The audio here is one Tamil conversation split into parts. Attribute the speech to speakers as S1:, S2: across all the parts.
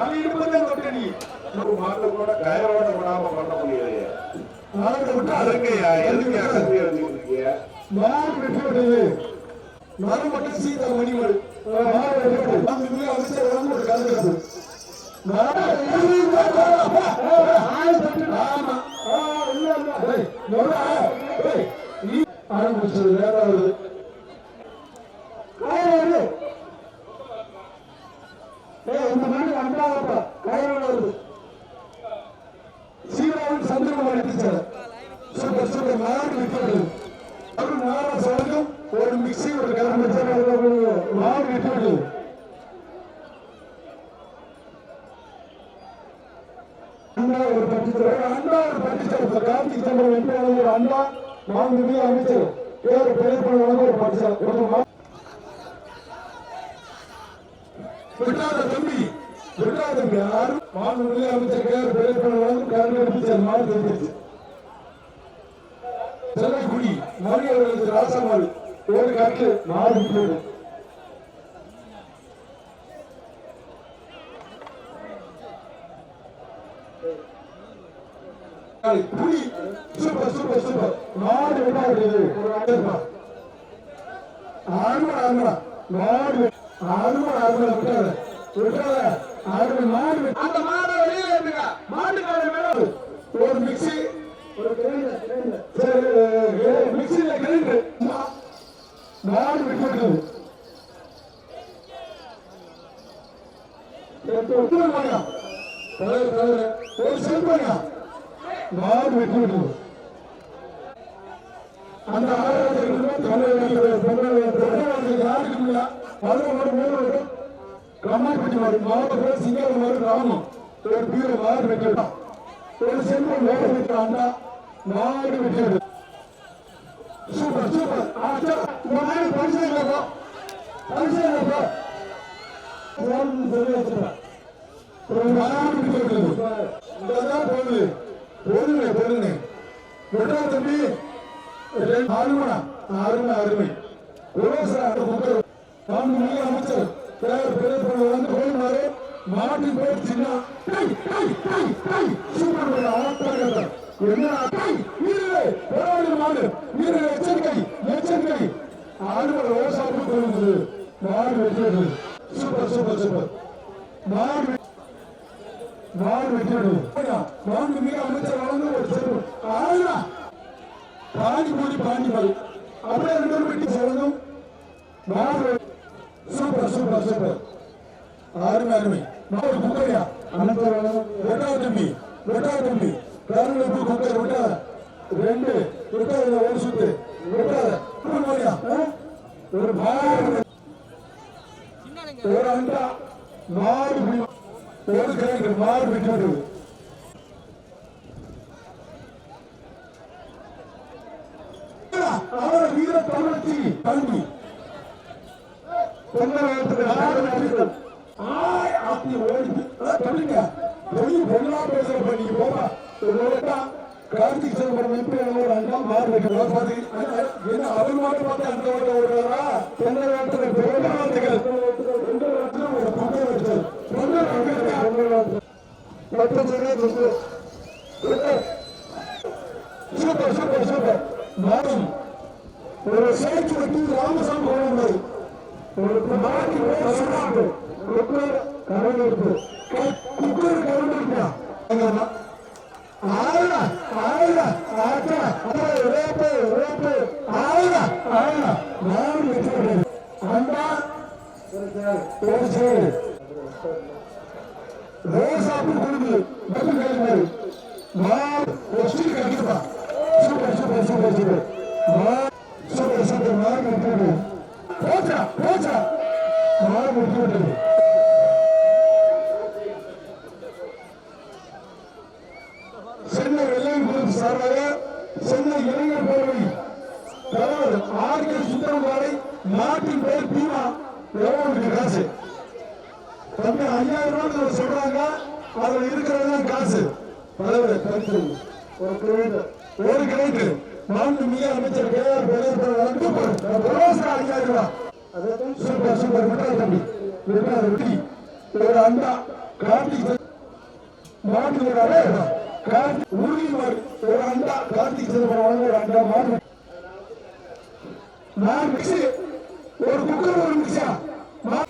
S1: அது இருப்பதே தொட்டு நீ.
S2: ஒரு மாட்டு கூட கயிறோட விடாம பண்ண முடியலையே.
S1: அதை விட்டு
S2: அதுங்கய்யா எதுக்கு அகத்தி எழுதிருக்கீங்க
S1: மாடு வெற்றி விட்டது மட்டும் சீதா மணிமணி மாடு வெற்றி அந்த இதுல அமைச்சர் வந்து ஒரு கலந்துக்கிறது மாடு வெற்றி விட்டது. ஆமா. ஆ, இல்ல, இல்ல. டேய், நொறா. டேய், நீ ஆரம்பிச்சது வேற வருது கயிறு ஏய், இந்த மாடு அண்டாவப்பா கயிறு வருது சீராவும் சந்திரகுமார் டீச்சர் சூப்பர் சூப்பர் மாடு ஒரு நாலு சவகம் ஒரு மிக்சி ஒரு கரம் மாடு அண்ணா ஒரு பட்சத்தில் அண்ணா ஒரு பட்சத்தில் கார்த்திக் சம்பளம் எம்பி ஒரு அண்ணா மாண்புமிகு அமைச்சர். பேர் பெயர் பண்ண ஒரு பட்சம் ஒரு விட்டாத தம்பி விட்டாத தம்பி. மாண்புமிகு அமைச்சர் பெயர் அமைச்சர் தெரிஞ்சிருச்சு மணி அவர்களுக்கு ராசமாள் ஒரு கட்டு மாறி போடு புலி சூப்பர் சூப்பர் சூப்பர். மாடு விடாது ஒரு அடர்பா ஆறுமணி ஆறுமணா மாடு ஆறுமணி ஆறுமணா விட்டாத விட்டாத ஆறு மாடு அந்த மாடு வெளியில இருந்துங்க மாட்டுக்கார மேல ஒரு மிக்சி ஒரு கிரைண்டர் சரி. நாடு விட்டு தலைவர் தலைவர் ஒரு செல்பனியா மாடு விட்டு விட்டது அந்த ஆயிரத்தி யாருக்கு இல்ல ஒரு மூணு கம்மாப்பட்டி மாடு மாவட்ட சிங்காரம் மாடு ராமம் ஒரு பீர மாடு வைக்கலாம் ஒரு செல்வம் வேலை வைக்கிற அண்ணா. மாடு சூப்பர் சூப்பர் ஆச்சா மாதிரி பரிசு இல்லப்பா பரிசு இல்லப்பா சொல்லி வச்சுட்டேன் ஒரு மாடு வைக்கிறது இங்கதான் தம்பி அருமணா அருமை அருமை நான்கு மிக அமைச்சர் பேர் பெரிய வந்து போயினாரு மாட்டின் பேர் சின்ன சூப்பர் மாடு. எச்சரிக்கை எச்சரிக்கை. ஆடுவர் விவசாயம் போயிருந்தது. மாடு வெற்றி சூப்பர் சூப்பர் சூப்பர். மாடு வெற்றி- மாடு நான்கு மிக அமைச்சர் வழங்க ஒரு செல்வம் ஆளுநா பானிபூரி பானிபல் அப்படியே ரெண்டு பேரும் வெட்டி சொல்லணும் மாடு சூப்பர் சூப்பர் சூப்பர். அருமை அருமை. நான் ஒரு குக்கரையா வெட்டா தம்பி ரெண்டாவது தம்பி. கருணை குக்கர் விட்டாத ரெண்டு விட்டாத ஒரு சுத்து. விட்டாத ஒரு ஒரு ஒரு அண்டா. மாடு ஒரு கிரைண்டர் மாடு விட்டு விடுது வீர தமிழ்ச்சி கல்வி பொங்கல் ஆய் அப்படி ஓடி தமிழ்ங்க வெளியே போவா. கார்த்திக் சிதம்பரம் எம்பி ஒரு அண்ணா மாறு வைக்க என்ன அவர் மட்டும் பார்த்து அந்த ஓட்ட ஓடுறாரா பொங்கல் ஓட்டுற பொங்கல் வார்த்தைகள் பொங்கல் ஒரு பொங்கல் வச்சது Pongal Pongal super super super. ஒரு சேர்த்து ராமசாமி போடுவாங்க ஒரு மாட்டி கரண்ட் இருக்கு. குக்கர் கரண்ட் இருக்கா? ரோசாப்பு குடும்பு பத்து கேள்வி மாடு ஒஸ்டி கட்டிப்பா சூப்பர் சூப்பர் சூப்பர் சூப்பர் மாடு சூப்பர் சூப்பர் மாடு விட்டு போச்சா போச்சா மாடு விட்டு விட்டது சென்னை வெள்ளையன் குரூப் சார்பாக சென்னை இளைஞர் பேரவை தலைவர் ஆர் கே சுந்தரமாரை நாட்டின் பெயர் பீமா எவ்வளவு இருக்கு காசு தம்பி ஐயாயிரம் ரூபாய் சொல்றாங்க அதுல இருக்கிறது காசு தலைவர் கருத்து ஒரு கிலோமீட்டர் ஒரு கிலோமீட்டர் மாண்பு மிக அமைச்சர் கே ஆர் பெரியப்பர் வந்து ஐயாயிரம் மாடுடா சூப்பர் சூப்பர். விட்டாத தம்பி. விட்டாத விட்டி ஒரு அண்டா கார்த்திக் மாட்டு விடாதே கார்த்திக் உறுதி மாடு. ஒரு அண்டா கார்த்திக் சிதம்பரம் வழங்க ஒரு அண்டா மாடு. நான் மிக்ஸி. ஒரு குக்கர் ஒரு மிக்ஸா. மா-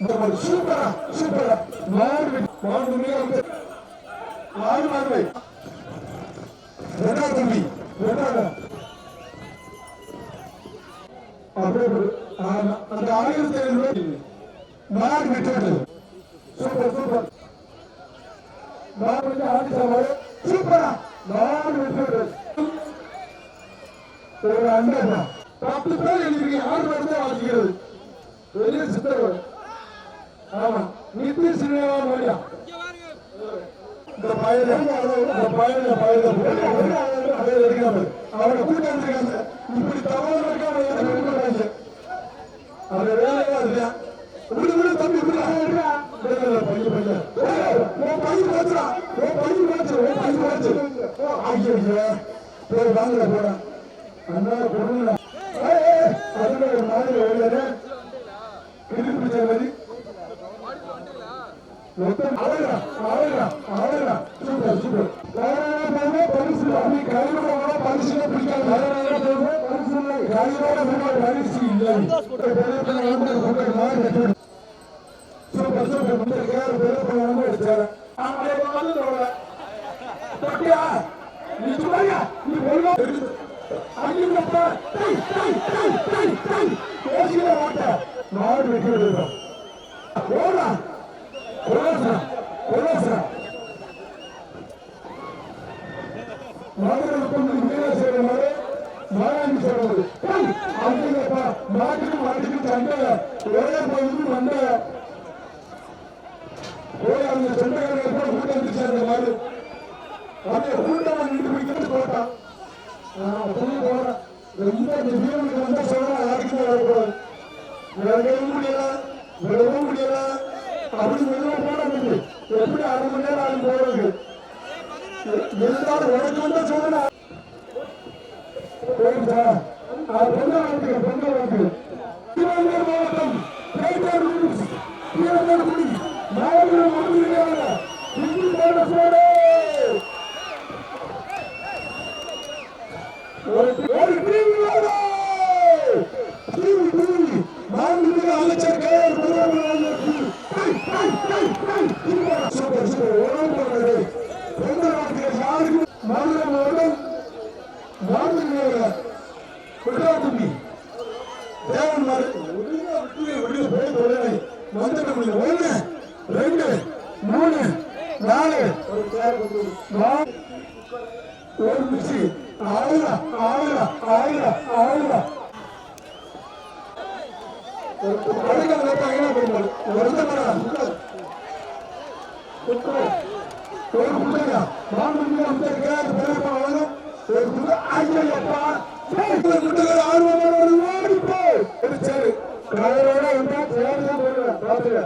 S1: இந்த மாடு சூப்பரா சூப்பரா. மாடு வெட்டி- மாடு மிக அமைச்சர். மாடு மாடு தம்பி. விடாத அப்படியே அந்த ஆயிரத்தி ஐநூறு ரூபாய் விட்டு சூப்பர் சூப்பர் மாடு ஆடி சாப்பாடு சூப்பரா மாடு விட்டு ஒரு அண்டா பத்து பேர் எழுதிருக்கீங்க ஆறு பேர் தான் வாசிக்கிறது பெரிய சித்தர் ஆமா நித்திய சினிமா மாதிரியா இந்த பையன் இந்த பையன் பையன் பையன் இருக்காம அவனை கூட்டம் இருக்காங்க இப்படி தவறு இருக்காம எனக்கு கூட்டாங்க அவன் வேலையா அதுதான் விடு விடு தம்பி விடு பையன் பையன் உன் பையன் வச்சுடா உன் பையன் வச்சு உன் பையன் வச்சு ஐயோ போய் வாங்கல போடா அண்ணா பொருள் அதுல ஒரு மாதிரி ஓடியாரு கிழிப்பு மாதிரி மொத்தம் அழகா அழகா அழகா சூப்பர் சூப்பர். காரணமாக பரிசு. அப்படி கையோட பரிசு பிடிக்காது. பரிசு இல்லை. Super super. பெரிய தொட்டியா? நீ சும்மாயா? நீ ஒழுங்கா அங்கிருந்தப்ப டை டை டை டை டை விடுறோம் ஓடா விடவும் முடியல விடவும் முடியல அப்படி மெதுவாக போட எப்படி அரை மணி நேரம் ஆகும் போறது இருந்தாலும் உனக்கு வந்து சொல்றேன் பொங்கல் வாழ்த்துக்கள் பொங்கல் வாழ்த்துக்கள். திருவள்ளூர் மாவட்டம் பேட்டர் ரூல்ஸ் திருவள்ளூர்குடி மாவட்டம் முடிஞ்சிருக்காங்க இந்து போட ஒரு டிவி மாண்புமிகு அமைச்சர் K R Thiruvalluvar super super உணவு போடுறது பொங்கல் வாழ்த்துக்கள் யாருக்கும் மதுரை மாவட்டம் மாண்புமிகு குற்றவாளி தேவன் மாறு ஒழுங்கா விட்டு விடு போய் தொழிலை வந்துட முடியும் ஒண்ணு ரெண்டு மூணு நாலு நாலு ஒரு மிக்சி ஆயிரம் ஆயிரம் ஆயிரம் ஆயிரம் அடிக்கல் வைப்பாங்கன்னா போயிடுவாரு ஒரு மரம் ஒரு குட்டையா மாண்புமிகு அமைச்சர் கே ஆர் பெரியப்பா வழங்கும் ஒரு குட்டை ஐயப்பா குட்டைகள் ஆர்வமானவர் ஓடிப்போ ஒரு சேரு கலையோட இருந்தா சேரு போடுவேன் பாத்துக்க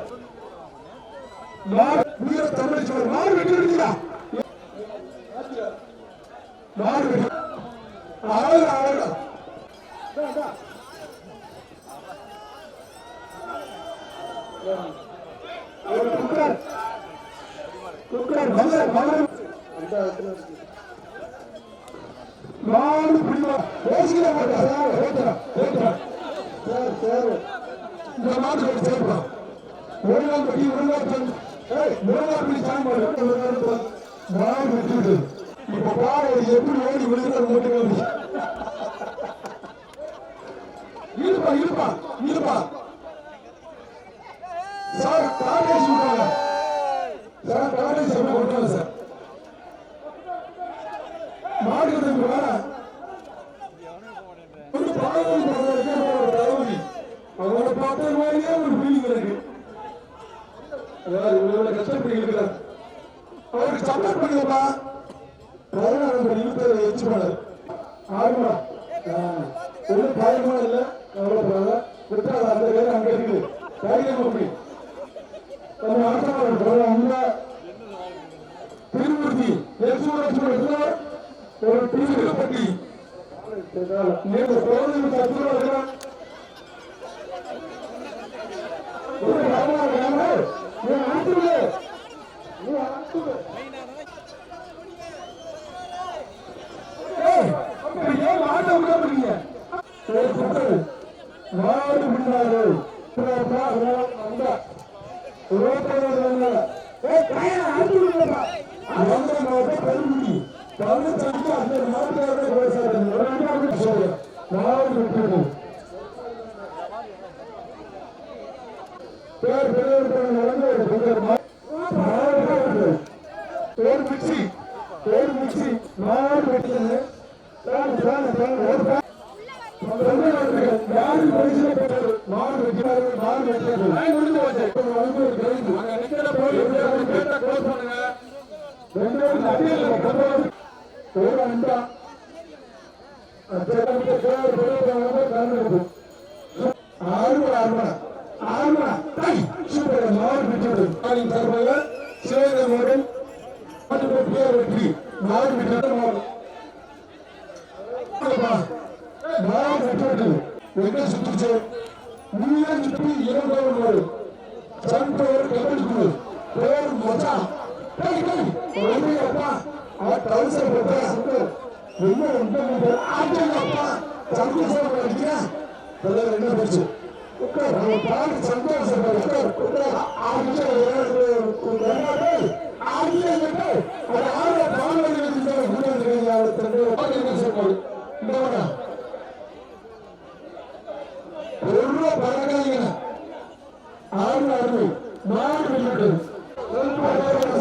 S1: மாடு வீர தமிழ் சொல்ற மாடு வெட்டி மாடு வெட்டி அழகு அழகு. குக்கர். நாலு பிடிவா பேசிக்கிற மாட்டேன் ஓட்டுறா ஓட்டுறா சார் சார். இந்த மாட்டு கட்டி சேர்ப்பா. ஒரு நாள் கட்டி ஒரு நாள் தந்து ஏய் ஒரு நாள் கட்டி சாமி வெட்டி இப்ப பாரு எப்படி ஓடி விழுகிறது ஒரு தீவிரப்பட்டி நேற்று கோவில் தத்துவர்கள் ஒரு ஆத்திரம் நீ ஆத்திரம் ਕਾਂਗਰਸ ਦੇ ਵਿਰੋਧ ਕਰ ਰਹੇ சந்தோஷம் அடிக்கிறா என்ன போச்சு? உட்கார். அவன் சந்தோஷம் உட்கார் உட்கார் ஆகிய ஆகிய அது ஆறு பாடல்கள் இருந்தால் குண்டாந்து இந்த வேணா ஒரு ரூபா பழகாதீங்க ஆறு அறுவை மாடு விட்டு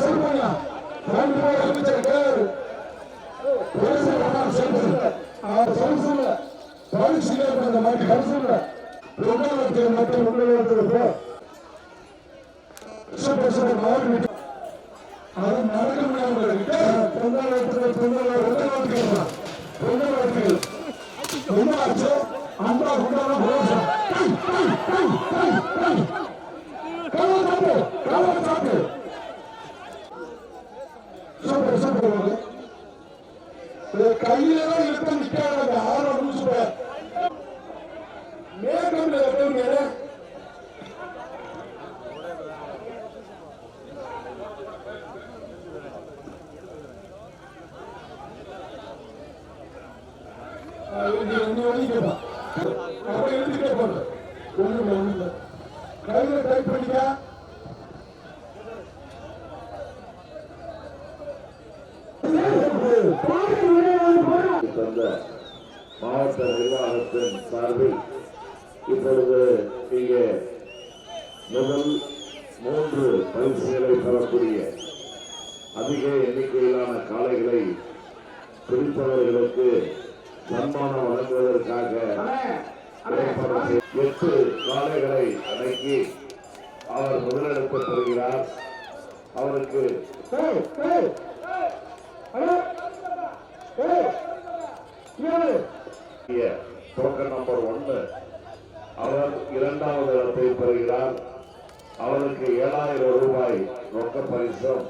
S1: சொல்லுங்க ரெண்டு பேர் அமைச்சர் பரிசு வேணாம் சொல்லுங்க அவர் சொல்லுங்க பரிசு அந்த மாதிரி பரிசு பொங்கலத்தில் மட்டும் பொங்கலத்தில் சூப்பர் அது நடக்க பொங்கல் பொங்கல் பொங்கல் வாழ்த்துக்கள் என்ன ஆச்சு அன்பா குண்டான சாப்பிடு சாப்பிடு சூப்பர் சூப்பர் கையில தான் நிற்காத ஆறு சூப்பர் மேற்கொண்டு எப்படிங்க கையில டைப் பண்ணிக்க
S2: மாவட்ட நிர்வாகத்தின் சார்பில் இப்பொழுது இங்கே முதல் மூன்று பரிசுகளை பெறக்கூடிய அதிக எண்ணிக்கையிலான காளைகளை பிடித்தவர்களுக்கு சன்மானம் வழங்குவதற்காக எட்டு காலைகளை அடக்கி அவர் முதலிடத்தை பெறுகிறார் அவருக்கு டோக்கன் நம்பர் ஒன்று. அவர் இரண்டாவது இடத்தை பெறுகிறார். அவருக்கு ஏழாயிரம் ரூபாய் ரொக்க பரிசும்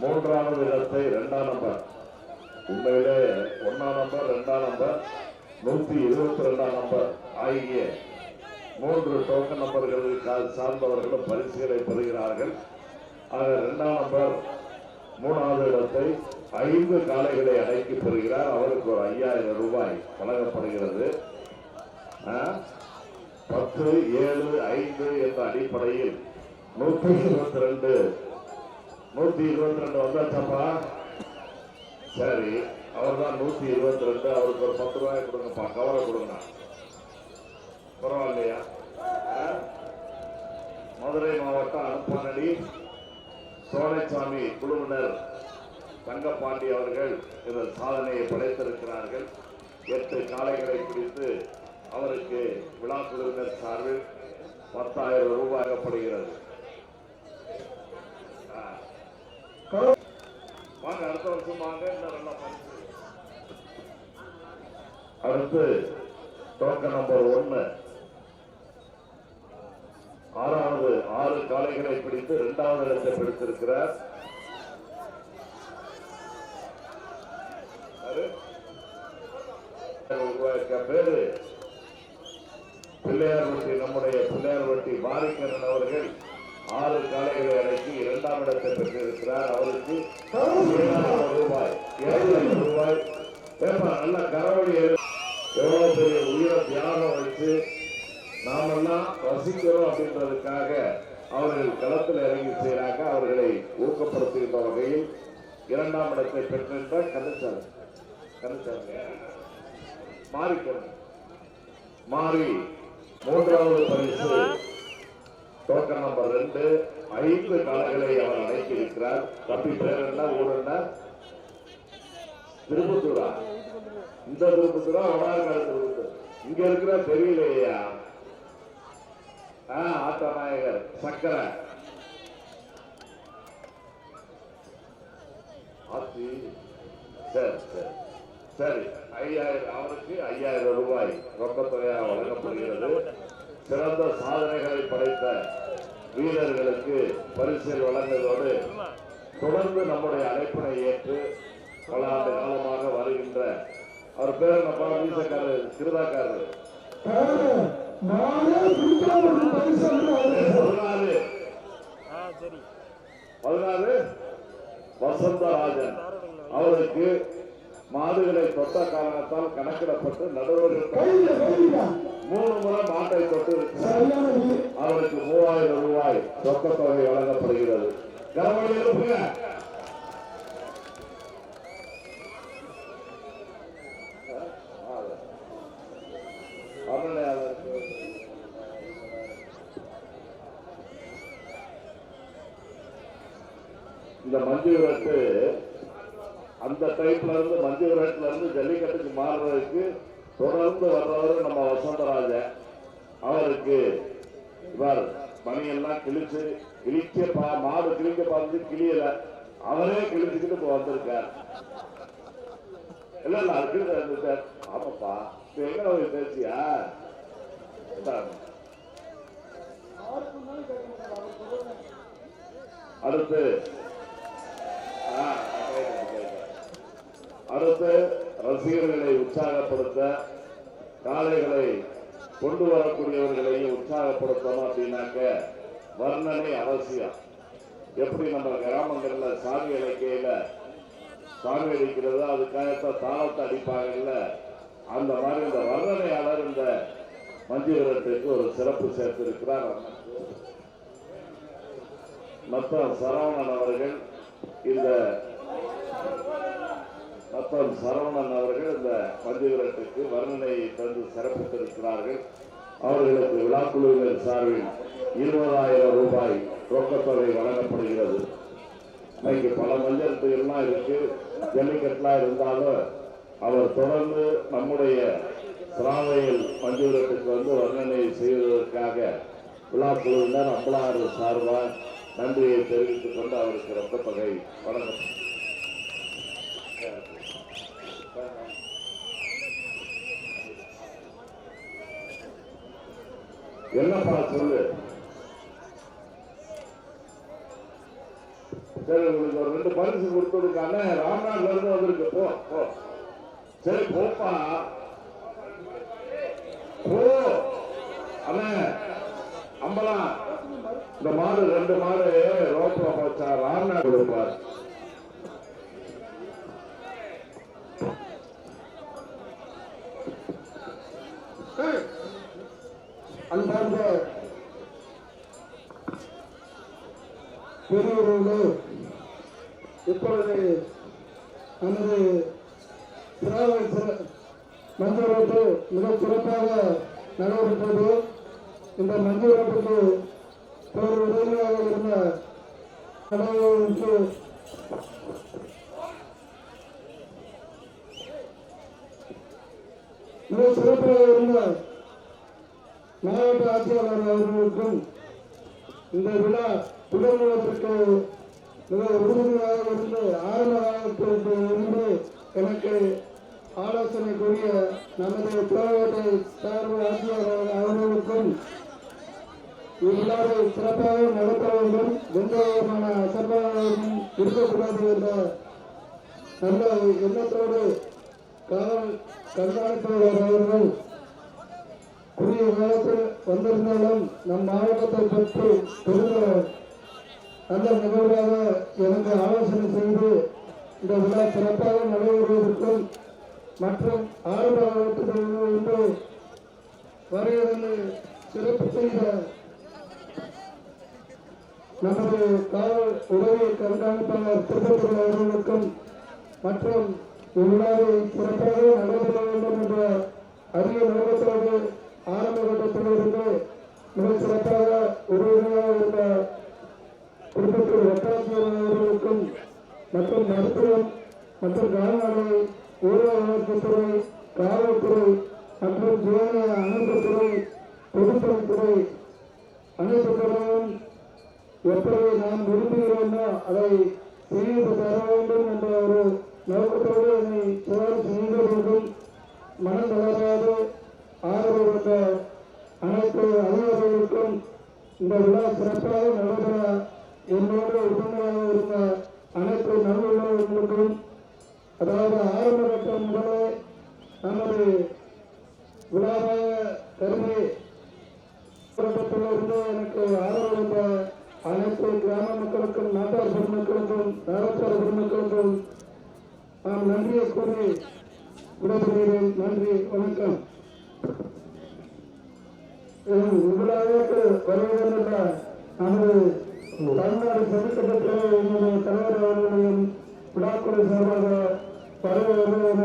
S2: மூன்றாவது இடத்தை இரண்டாம் நம்பர் உண்மையில ஒன்னாம் நம்பர் இரண்டாம் நம்பர் நூத்தி இருபத்தி ரெண்டாம் நம்பர் ஆகிய மூன்று டோக்கன் நம்பர்கள் சார்ந்தவர்களும் பரிசுகளை பெறுகிறார்கள். ஆக இரண்டாம் நம்பர் மூணாவது இடத்தை ஐந்து காலைகளை அடக்கி பெறுகிறார். அவருக்கு ஒரு ஐயாயிரம் ரூபாய் வழங்கப்படுகிறது. பத்து ஏழு ஐந்து என்ற அடிப்படையில் நூத்தி இருபத்தி ரெண்டு நூத்தி இருபத்தி ரெண்டு வந்தாச்சப்பா? சரி அவர் தான் நூத்தி இருபத்தி ரெண்டு அவருக்கு ஒரு பத்து ரூபாய் கொடுங்கப்பா கவலை கொடுங்க. பரவாயில்லையா? மதுரை மாவட்டம் அனுப்பானடி சோலைசாமி குழுவினர் தங்கப்பாண்டி அவர்கள் இந்த சாதனையை படைத்திருக்கிறார்கள். எட்டு காலைகளை பிடித்து அவருக்கு விழா குழுவினர் சார்பில் பத்தாயிரம் ரூபாய் வழங்கப்படுகிறது வாங்க அடுத்த வருஷம் வாங்க நல்லா அடுத்து டோக்கன் நம்பர் ஒன்னு. ஆறாவது ஆறு காலைகளை பிடித்து இரண்டாவது இடத்தை பிடித்திருக்கிறார். பேரு. உருவாக்க பேரு நம்முடைய நம்முடைய பிள்ளையார்பட்டி மாரிக்கரன் அவர்கள். ஆறு காளைகளை அடக்கி இரண்டாம் இடத்தை பெற்றிருக்கிறார். அவருக்கு ரூபாய். ஏழாயிரம் ரூபாய். நல்ல கரவழி எவ்வளவு பெரிய உயிரை தியாகம் வைத்து நாமெல்லாம் ரசிக்கிறோம் அப்படின்றதுக்காக அவர்கள் களத்தில் இறங்கி செய்கிறாங்க. அவர்களை ஊக்கப்படுத்துகின்ற வகையில் இரண்டாம் இடத்தை பெற்றிருந்த கலைச்சார் கலைச்சாருங்க மாறிக்கணும் மாறி மூன்றாவது பரிசு. டோக்கன் நம்பர் ரெண்டு ஐந்து காலங்களை அவர் அடக்கி இருக்கிறார் தப்பி பேர் என்ன ஊர் என்ன? திருப்பத்தூரா? இந்த திருப்பத்தூரா வடாகாடு திருப்பத்தூர். இங்க இருக்கிற தெரியலையா ஆ ஆட்டநாயகர் சக்கரை ஆத்தி. சரி சரி. சரி ஐயாயிரம் அவருக்கு ஐயாயிரம் ரூபாய். ரொக்கத்தொகையாக வழங்கப்படுகிறது. சிறந்த சாதனைகளை படைத்த வீரர்களுக்கு பரிசில் வழங்குவதோடு தொடர்ந்து நம்முடைய அழைப்பினை ஏற்று பல ஆண்டு காலமாக வருகின்ற அவர் பேர் என்னப்பா வீசக்காரர்
S3: சரி.
S2: பதினாறு? வசந்தராஜன். அவருக்கு மாடுகளை தொட்ட காரணத்தால் கணக்கிடப்பட்டு நடவடிக்கை மூணு முறை மாட்டை தொட்டு அவருக்கு மூவாயிரம் ரூபாய் ரொக்கத் தொகை வழங்கப்படுகிறது. எழுப்புங்க அவருக்கு இந்த மஞ்சு விரட்டு அந்த டைப்ல இருந்து மஞ்சு விரட்டுல இருந்து ஜல்லிக்கட்டுக்கு மாறுறதுக்கு தொடர்ந்து வர்றவர் நம்ம வசந்தராஜன் அவருக்கு இவர் மணியெல்லாம் கிழிச்சு கிழிக்க பா- மாடு கிழிக்க பார்த்து கிளியல அவரே கிழிச்சுக்கிட்டு இப்போ வந்திருக்கார். இல்ல இல்ல அது கிழிச்சு ஆமாப்பா. இப்ப எங்க போய் பேசியா? அடுத்து ஆ, அடுத்து ரசிகர்களை உற்சாகப்படுத்த காளைகளை கொண்டு வரக்கூடியவர்களையும் உற்சாகப்படுத்தணும் அப்படின்னாக்க வர்ணனை அவசியம். எப்படி நம்ம கிராமங்களில் சாமி இலக்கையில சாமி அடிக்கிறதோ அதுக்காகத்தான் தாளத்தை அடிப்பாங்கல்ல அந்த மாதிரி இந்த வர்ணனையாளர் இந்த மஞ்சுவரத்துக்கு ஒரு சிறப்பு சேர்த்திருக்கிறார் மற்ற சரவணன் அவர்கள் இந்த மற்றும் சரவணன் அவர்கள் இந்த மஞ்சு வர்ணனை தந்து சிறப்பித்திருக்கிறார்கள். அவர்களுக்கு விழாக்குழுவினர் சார்பில் இருபதாயிரம் ரூபாய் ரொக்கத்தொகை வழங்கப்படுகிறது. இன்னைக்கு பல மஞ்சத்துகள்லாம் இருக்கு. ஜல்லிக்கட்டுலாம் இருந்தாலும் அவர் தொடர்ந்து நம்முடைய சிராவையில் மஞ்சு வந்து வர்ணனை செய்வதற்காக விழாக்குழுவினர் அம்பலாறு சார்பாக நன்றியை தெரிவித்துக் கொண்டு அவருக்கு ரொக்கத்தொகை என்னப்பா சொல்லு? சரி உங்களுக்கு ஒரு ரெண்டு பரிசு கொடுத்துருக்காங்க ராம்நாட்ல இருந்து வந்திருக்கு. போ போ. சரி போப்பா. போ. அண்ணே அம்பலா. இந்த மாடு ரெண்டு மாடு ரோட்டில் போச்சா? ராம்நாத் கொடுப்பார்.
S4: பெரியவர்களே இப்பொழுது நமது திராவிட மஞ்சள் ரோட்டு மிக சிறப்பாக நடைபெற்றது இந்த மஞ்சள் ரோட்டுக்கு ஒரு உதவியாக இருந்த தலைவர்களுக்கு மிக சிறப்பாக இருந்த மாவட்ட ஆட்சியாளர் அவர்களுக்கும் இந்த விழா தொடங்குவதற்கு மிக உறுதுணையாக இருந்து ஆரம்ப காலத்திற்கு இருந்து எனக்கு ஆலோசனை கூறிய நமது தோழர்கள் சார்பு ஆட்சியாளர் அவர்களுக்கும் இவ்விழாவை சிறப்பாக நடத்த வேண்டும். எந்த விதமான அசம்பாவிதமும் இருக்கக்கூடாது என்ற நல்ல எண்ணத்தோடு காவல் கண்காணிப்பாளர் அவர்கள் குறுகிய காலத்தில் வந்திருந்தாலும் நம் மாவட்டத்தை பற்றி பெருந்த நல்ல நிகழ்வாக எனக்கு ஆலோசனை செய்து இந்த விழா சிறப்பாக நடைபெறுவதற்கும் மற்றும் ஆரம்ப என்று இன்று சிறப்பு செய்த நமது காவல் உதவி கண்காணிப்பாளர் திருப்பத்தூர் அவர்களுக்கும் மற்றும் இவ்விழாவை சிறப்பாக நடைபெற வேண்டும் என்ற அரிய நோக்கத்தோடு ஆரம்ப கட்டத்திலிருந்து மிக சிறப்பாக உறுதுணையாக குடும்பத்தில் வட்டாட்சியர்களுக்கும் மற்றும் மருத்துவம் மற்றும் கால்நடை ஊரக வளர்ச்சித்துறை காவல்துறை மற்றும் சுகாதார அமைப்புத்துறை பொதுப்பணித்துறை அனைத்து துறையும் எப்படி நாம் விரும்புகிறோமோ அதை செய்து தர வேண்டும் என்ற ஒரு நோக்கத்தோடு என்னை சிவாரி செய்த வேண்டும் மனம் தளராது ஆதரவு கொடுத்த அனைத்து அலுவலர்களுக்கும் இந்த விழா சிறப்பாக நடைபெற என்னோடு உறுதுணையாக இருந்த அனைத்து நல்வுள்ளவர்களுக்கும் அதாவது ஆரம்ப கட்டம் முதலே நமது விழாவாக கருதி இருந்து எனக்கு ஆதரவளித்த அனைத்து கிராம மக்களுக்கும் நாட்டார் பெருமக்களுக்கும் தாரத்தார் பெருமக்களுக்கும் நான் நன்றியை கூறி விடைபெறுகிறேன். நன்றி வணக்கம். விழாவிற்கு வருவதென்ற நமது தமிழ்நாடு செதுக்கப்பட்ட என்னுடைய தலைவர் அவர்களையும் விழாக்குழு சார்பாக வரவேற்பு என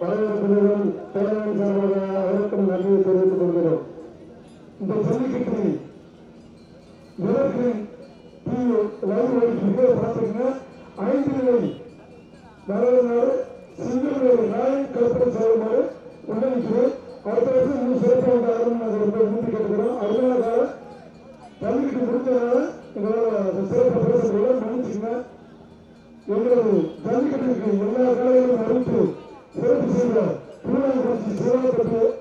S4: வரவேற்புடன் தலைவர் சார்பாக அவருக்கும் நன்றியை தெரிவித்துக் கொள்கிறோம். இந்த ஜல்லிக்கட்டு விலக்கு பார்த்தீங்கன்னா ஐந்து நிலை வரலாறு சிங்கிள் நிலை நாய் கல்பனை செய்யுமாறு உடனடிக்கு அடுத்த இன்னும் சிறப்பாக ஆகணும்னு நாங்கள் ரொம்ப விரும்பி கேட்டுக்கிறோம் அதனால ஜல்லிக்கட்டு முடிஞ்சதுனால எங்களால் சிறப்பு பேசுறதுல மன்னிச்சுங்க எங்களது ஜல்லிக்கட்டுக்கு எல்லா கலைகளும் அறிவித்து சிறப்பு செய்த பூனாங்குறிச்சி